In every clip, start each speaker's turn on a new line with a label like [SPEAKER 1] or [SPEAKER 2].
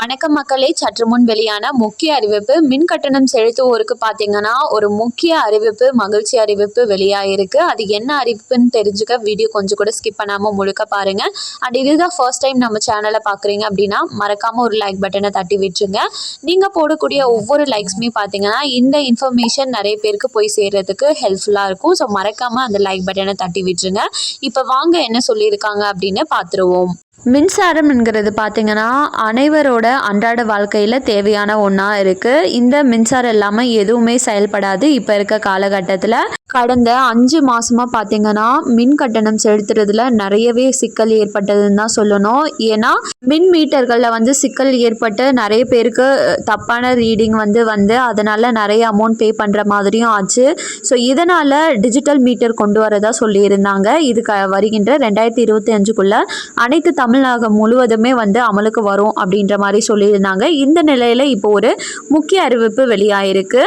[SPEAKER 1] வணக்கம் மக்களே. சற்று முன் வெளியான முக்கிய அறிவிப்பு. மின் கட்டணம் செலுத்துவோருக்கு பார்த்தீங்கன்னா ஒரு முக்கிய அறிவிப்பு மகிழ்ச்சி அறிவிப்பு வெளியாயிருக்கு. அது என்ன அறிவிப்புன்னு தெரிஞ்சுக்க வீடியோ கொஞ்சம் கூட ஸ்கிப் பண்ணாமல் முழுக்க பாருங்க. அண்ட் இதுதான் ஃபர்ஸ்ட் டைம் நம்ம சேனலை பார்க்குறீங்க அப்படின்னா மறக்காமல் ஒரு லைக் பட்டனை தட்டி விட்டுருங்க. நீங்கள் போடக்கூடிய ஒவ்வொரு லைக்ஸுமே பார்த்தீங்கன்னா இந்த இன்ஃபர்மேஷன் நிறைய பேருக்கு போய் சேர்றதுக்கு ஹெல்ப்ஃபுல்லாக இருக்கும். ஸோ மறக்காமல் அந்த லைக் பட்டனை தட்டி விட்டுருங்க. இப்போ வாங்க என்ன சொல்லியிருக்காங்க அப்படின்னு பார்த்துருவோம். மின்சாரம் என்கிறது பார்த்திங்கன்னா அனைவரோட அன்றாட வாழ்க்கையில் தேவையான ஒன்றா இருக்குது இந்த மின்சாரம் இல்லாமல் எதுவுமே செயல்படாது. இப்போ இருக்க காலகட்டத்தில் கடந்த அஞ்சு மாதமாக பார்த்திங்கன்னா மின் கட்டணம் செலுத்துறதுல நிறையவே சிக்கல் ஏற்பட்டதுன்னு தான் சொல்லணும். ஏன்னா மின் மீட்டர்களில் வந்து சிக்கல் ஏற்பட்டு நிறைய பேருக்கு தப்பான ரீடிங் வந்து வந்து அதனால் நிறைய அமௌண்ட் பே பண்ணுற மாதிரியும் ஆச்சு. ஸோ இதனால் டிஜிட்டல் மீட்டர் கொண்டு வரதா சொல்லியிருந்தாங்க. இது க வருகின்ற ரெண்டாயிரத்தி இருபத்தி அஞ்சுக்குள்ளே அனைத்து தமிழகம் முழுவதுமே வந்து அமலுக்கு வரும் அப்படின்ற மாதிரி சொல்லியிருந்தாங்க. இந்த நிலையில் இப்போ ஒரு முக்கிய அறிவிப்பு வெளியாயிருக்கு.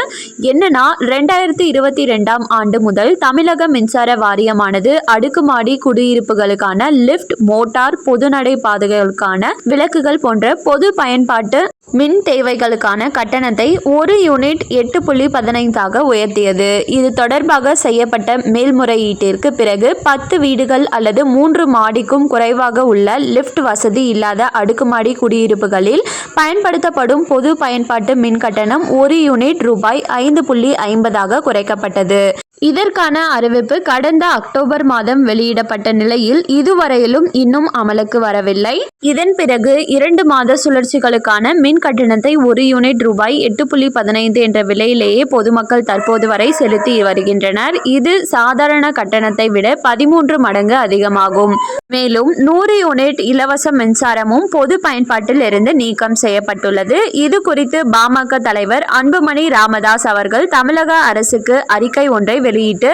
[SPEAKER 1] என்னன்னா ரெண்டாயிரத்தி இருபத்தி ரெண்டாம் ஆண்டு முதல் தமிழக மின்சார வாரியமானது அடுக்குமாடி குடியிருப்புகளுக்கான லிஃப்ட் மோட்டார் பொதுநடை பாதைகளுக்கான விளக்குகள் போன்ற பொது பயன்பாட்டு மின் தேவைகளுக்கான கட்டணத்தை ஒரு யூனிட் எட்டு புள்ளி பதினைந்தாக உயர்த்தியது. இது தொடர்பாக செய்யப்பட்ட மேல்முறையீட்டிற்கு பிறகு பத்து வீடுகள் அல்லது மூன்று மாடிக்கும் குறைவாக உள்ள லிஃப்ட் வசதி இல்லாத அடுக்குமாடி குடியிருப்புகளில் பயன்படுத்தப்படும் பொது பயன்பாட்டு மின் கட்டணம் ஒரு யூனிட் ரூபாய் ஐந்து புள்ளி ஐம்பதாக குறைக்கப்பட்டது. இதற்கான அறிவிப்பு கடந்த அக்டோபர் மாதம் வெளியிடப்பட்ட நிலையில் இதுவரையிலும் இன்னும் அமலுக்கு வரவில்லை. இதன் பிறகு இரண்டு மாத சுழற்சிகளுக்கான மின் கட்டணத்தை ஒரு யூனிட் ரூபாய் எட்டு புள்ளி பதினைந்து என்ற விலையிலேயே பொதுமக்கள் தற்போது வரை செலுத்தி வருகின்றனர். இது சாதாரண கட்டணத்தை விட பதிமூன்று மடங்கு அதிகமாகும். மேலும் நூறு யூனிட் இலவச மின்சாரமும் பொது பயன்பாட்டில் இருந்து நீக்கம் செய்யப்பட்டுள்ளது. இது குறித்து பாமக தலைவர் அன்புமணி ராமதாஸ் அவர்கள் தமிழக அரசுக்கு அறிக்கை ஒன்றை வெளியிட்டு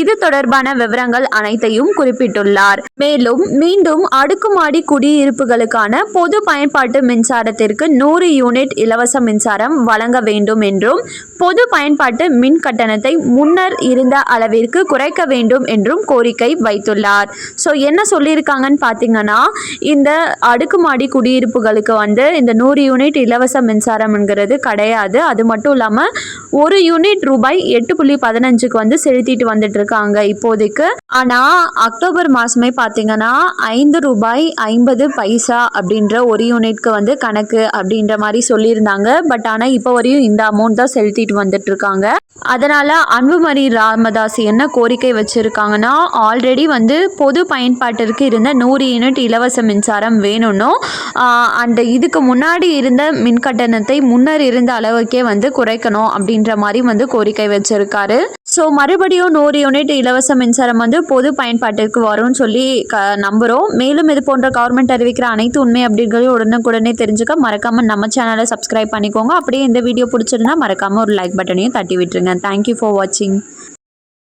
[SPEAKER 1] இது தொடர்பான விவரங்கள் அனைத்தையும் குறிப்பிட்டுள்ளார். மேலும் மீண்டும் அடுக்குமாடி குடியிருப்புகளுக்கான பொது பயன்பாட்டு மின்சாரத்திற்கு நூறு யூனிட் இலவச மின்சாரம் வழங்க வேண்டும் என்றும் பொது பயன்பாட்டு மின் கட்டணத்தை முன்னர் இருந்த அளவிற்கு குறைக்க வேண்டும் என்றும் கோரிக்கை வைத்துள்ளார். ஸோ என்ன சொல்லியிருக்காங்கன்னு பார்த்தீங்கன்னா இந்த அடுக்குமாடி குடியிருப்புகளுக்கு வந்து இந்த நூறு யூனிட் இலவச மின்சாரம்ங்கிறது கிடையாது. அது மட்டும் இல்லாமல் ஒரு யூனிட் ரூபாய் எட்டு புள்ளி பதினஞ்சுக்கு வந்து செலுத்திட்டு வந்துட்டு இருக்காங்க இப்போதைக்கு. ஆனால் அக்டோபர் மாதமே பார்த்தீங்கன்னா ஐந்து ரூபாய் ஐம்பது பைசா அப்படின்ற ஒரு யூனிட்க்கு வந்து கணக்கு அப்படின்ற மாதிரி சொல்லியிருந்தாங்க. பட் ஆனால் இப்போ வரையும் இந்த அமௌண்ட் தான் செலுத்திட்டு வந்துட்டு இருக்காங்க அதனால் அன்புமணி ராமதாஸ் என்ன கோரிக்கை வச்சுருக்காங்கன்னா ஆல்ரெடி வந்து பொது பயன்பாட்டிற்கு இருந்த நூறு யூனிட் இலவச மின்சாரம் வேணும்னோ அந்த இதுக்கு முன்னாடி இருந்த மின் கட்டணத்தை முன்னர் இருந்த அளவுக்கே வந்து குறைக்கணும் அப்படின்ற மாதிரி வந்து கோரிக்கை வச்சிருக்காரு. ஸோ மறுபடியும் நூறு யூனிட் இலவச மின்சாரம் வந்து பொது பயன்பாட்டிற்கு வரும்னு சொல்லி க நம்புகிறோம் மேலும் இது போன்ற கவர்மெண்ட் அறிவிக்கிற அனைத்து உண்மை அப்படிங்களையும் உடனுக்குடனே தெரிஞ்சுக்க மறக்காமல் நம்ம சேனலை சப்ஸ்கிரைப் பண்ணிக்கோங்க. அப்படியே இந்த வீடியோ பிடிச்சிருந்தா மறக்காமல் ஒரு லைக் பட்டனையும் தட்டி விட்டுருங்க. தேங்க்யூ ஃபார் வாட்சிங்